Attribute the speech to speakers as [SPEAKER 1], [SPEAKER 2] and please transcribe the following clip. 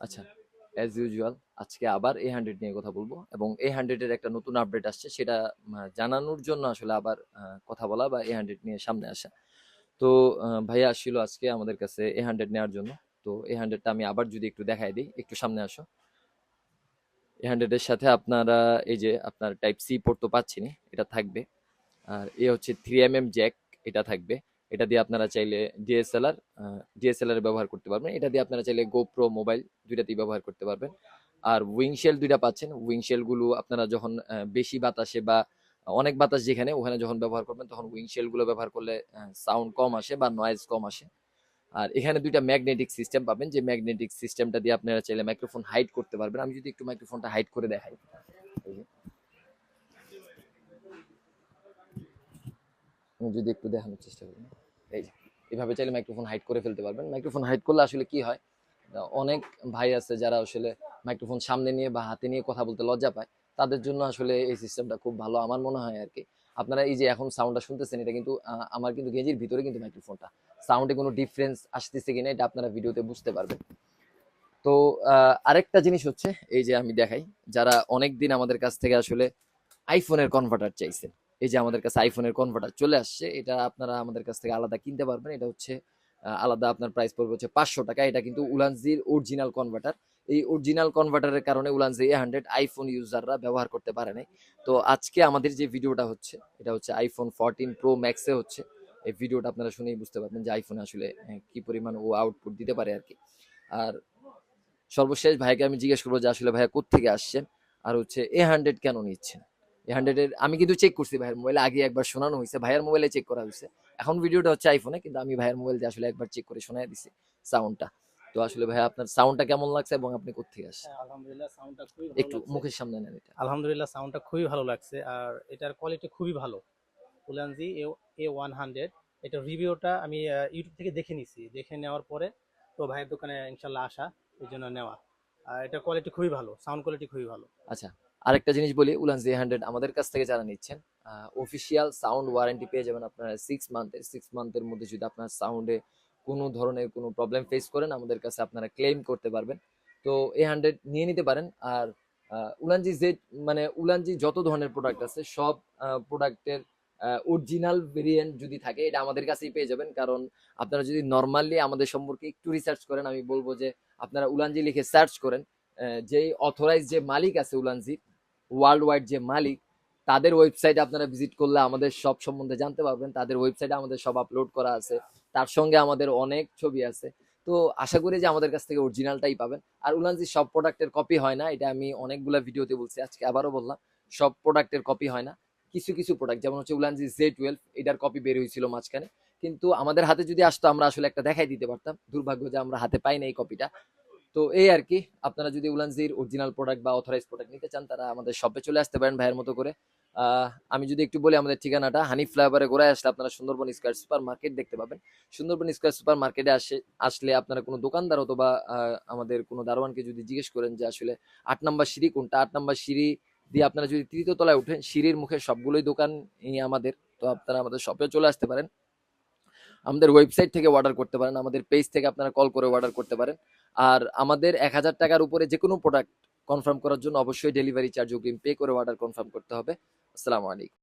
[SPEAKER 1] আচ্ছা as usual আজকে আবার এ হান্ড্রেড নিয়ে কথা বলব এবং এ হান্ড্রেডের একটা নতুন আপডেট আসছে সেটা জানানোর জন্য আসলে আবার কথা বলা বা এ হান্ড্রেড নিয়ে সামনে আসা। তো ভাইয়া আসছিল আজকে আমাদের কাছে এ হান্ড্রেড নেওয়ার জন্য। তো এ হান্ড্রেডটা আমি আবার যদি একটু দেখাই দিই, একটু সামনে আসো। এ হান্ড্রেডের সাথে আপনারা, এই যে আপনার টাইপ সি পোর্ট তো পাচ্ছেনই এটা থাকবে। আর এ হচ্ছে থ্রি এম এম জ্যাক এটা থাকবে। এটা দিয়ে আপনারা চাইলে ডিএসএলআর ডিএসএলআর ব্যবহার করতে পারবেন। এটা দিয়ে আপনারা চাইলে গোপ্রো মোবাইল দুইটাতেই ব্যবহার করতে পারবেন। আর উইংশেল দুইটা পাচ্ছেন। উইংশেলগুলো আপনারা যখন বেশি বাতাসে বা অনেক বাতাস যেখানে ওখানে যখন ব্যবহার করবেন, তখন উইংশেলগুলো ব্যবহার করলে সাউন্ড কম আসে বা নয়েজ কম আসে। আর এখানে দুইটা ম্যাগনেটিক সিস্টেম পাবেন। যে ম্যাগনেটিক সিস্টেমটা দিয়ে আপনারা চাইলে মাইক্রোফোন হাইড করতে পারবেন। আমি যদি একটু মাইক্রোফোনটা হাইড করে দেখাই এই যে। আমি যদি একটু দেখানোর চেষ্টা করি এই এভাবে চাইলে মাইক্রোফোন হাইড করে ফেলতে পারবেন। মাইক্রোফোন হাইড করলে আসলে কি হয় অনেক ভাই আছে যারা আসলে মাইক্রোফোন সামনে নিয়ে বা হাতে নিয়ে কথা বলতে লজ্জা পায়। তাদের জন্য আসলে এই সিস্টেমটা খুব ভালো আমার মনে হয় আর কি আপনারা এই যে এখন সাউন্ডটা শুনতেছেন, এটা কিন্তু আমার কিন্তু গেঞ্জির ভিতরে কিন্তু মাইক্রোফোনটা সাউন্ডে কোনো ডিফারেন্স আসতেছে কিনা, এটা আপনারা ভিডিওতে বুঝতে পারবেন। তো আরেকটা জিনিস হচ্ছে, এই যে আমি দেখাই, যারা অনেক দিন আমাদের কাছ থেকে আসলে আইফোনের কনভার্টার চাইছেন। এই যে আমাদের কাছে আইফোনের কনভার্টার চলে আসছে এটা আপনারা আমাদের কাছ থেকে আলাদা কিনতে পারবেন। এটা হচ্ছে আলাদা আপনার প্রাইস পড়বে হচ্ছে পাঁচশো টাকা। এটা কিন্তু উলানজির অরিজিনাল কনভার্টার এই অরিজিনাল কনভার্টারের কারণে উলানজি এ হান্ড্রেড আইফোন ইউজাররা ব্যবহার করতে পারে নাই। তো আজকে আমাদের যে ভিডিওটা হচ্ছে এটা হচ্ছে আইফোন ফোরটিন প্রো ম্যাক্সে হচ্ছে। এই ভিডিওটা আপনারা শুনেই বুঝতে পারবেন যে আইফোন আসলে আহ, কি পরিমাণ ও আউটপুট দিতে পারে আর কি। আর সর্বশেষ ভাইকে আমি জিজ্ঞেস করব যে আসলে ভাইয়া কোথেকে আসছেন? আর হচ্ছে এ হান্ড্রেড কেন নিচ্ছেন? হান্ড্রেডের আমি কিন্তু চেক করছি ভাইয়ের মোবাইলে আগে একবার শোনানো হয়েছে ভাইয়ের মোবাইলে চেক করা হয়েছে। এখন ভিডিওটা হচ্ছে আইফোনে কিন্তু আমি ভাইয়ের মোবাইল দিয়ে আসলে একবার চেক করে শোনাই দিছি সাউন্ডটা তো আসলে ভাই আপনার সাউন্ডটা কেমন লাগছে এবং আপনি কোথেকে আসছেন?
[SPEAKER 2] হ্যাঁ, আলহামদুলিল্লাহ সাউন্ডটা খুবই ভালো
[SPEAKER 1] একটু মুখের সামনে নেন এটা।
[SPEAKER 2] আলহামদুলিল্লাহ সাউন্ডটা খুবই ভালো লাগছে আর এটার কোয়ালিটি খুবই ভালো। উলানজি এ ওয়ান হান্ড্রেড এটা রিভিউটা আমি ইউটিউব থেকে দেখে নিছি। দেখে নেওয়ার পরে তো ভাইয়ের দোকানে ইনশাল্লাহ আসা এই জন্য নেওয়া। আর এটার কোয়ালিটি খুবই ভালো সাউন্ড কোয়ালিটি খুবই ভালো।
[SPEAKER 1] আচ্ছা। আরেকটা জিনিস বলি, উলান জি হান্ড্রেড আমাদের কাছ থেকে যারা নিচ্ছেন অফিসিয়াল সাউন্ড ওয়ারেন্টি পেয়ে যাবেন আপনারা সিক্স মান্থের সিক্স মান্থের মধ্যে যদি আপনার সাউন্ডে কোনো ধরনের কোনো প্রবলেম ফেস করেন, আমাদের কাছে আপনারা ক্লেম করতে পারবেন। তো এ হান্ড্রেড নিয়ে নিতে পারেন। আর উলানজি জেড মানে উলানজি যত ধরনের প্রোডাক্ট আছে, সব প্রোডাক্টের অরিজিনাল ভেরিয়েন্ট যদি থাকে, এটা আমাদের কাছেই পেয়ে যাবেন। কারণ আপনারা যদি নর্মালি আমাদের সম্পর্কে একটু রিসার্চ করেন, আমি বলব যে আপনারা উলানজি লিখে সার্চ করেন যেই অথরাইজ যে মালিক আছে উলানজি ওয়ার্ল্ড ওয়াইড যে মালিক, তাদের ওয়েবসাইটে আপনারা ভিজিট করলে আমাদের সব সম্বন্ধে জানতে পারবেন। তাদের ওয়েবসাইটে আমাদের সব আপলোড করা আছে। তার সঙ্গে আমাদের অনেক ছবি আছে। তো আশা করি যে আমাদের কাছ থেকে অরিজিনালটাই পাবেন। আর উলানজি, সব প্রোডাক্টের কপি হয় না। এটা আমি অনেকগুলা ভিডিওতে বলছি, আজকে আবারও বললাম, সব প্রোডাক্টের কপি হয় না। কিছু কিছু প্রোডাক্ট যেমন হচ্ছে উলানজি জে টুয়েলভ এটার কপি বের হয়েছিল মাঝখানে। কিন্তু আমাদের হাতে যদি আসতো, আমরা আসলে একটা দেখাই দিতে পারতাম। দুর্ভাগ্য যে আমরা হাতে পাই না এই কপিটা তো এই আর কি, আপনারা যদি উলানজির অরিজিনাল প্রোডাক্ট বা অথরাইজ প্রোডাক্ট নিতে চান, তারা আমাদের শপে চলে আসতে পারেন ভাইয়ের মতো করে। আমি যদি একটু বলি, আমাদের ঠিকানাটা হানি ফ্লাইওভারে ঘোরায় আসলে আপনারা সুন্দরবন স্কোয়ার সুপার মার্কেট দেখতে পাবেন। সুন্দরবন স্কোয়ার সুপার মার্কেটে আসে, আসলে আপনারা কোনো দোকানদার অথবা আমাদের কোনো দারোয়ানকে যদি জিজ্ঞেস করেন যে আসলে আট নম্বর সিঁড়ি কোনটা, আট নম্বর সিঁড়ি দিয়ে আপনারা যদি তৃতীয় তলায় উঠেন, সিঁড়ির মুখে সবগুলোই দোকান আমাদের, তো আপনারা আমাদের শপে চলে আসতে পারেন। আমাদের ওয়েবসাইট থেকে অর্ডার করতে পারেন, আমাদের পেজ থেকে আপনারা কল করে অর্ডার করতে পারেন। আর আমাদের এক হাজার টাকার উপরে যে কোনো প্রোডাক্ট কনফার্ম করার জন্য অবশ্যই ডেলিভারি চার্জ অগ্রিম পে করে অর্ডার কনফার্ম করতে হবে। আসসালামু আলাইকুম।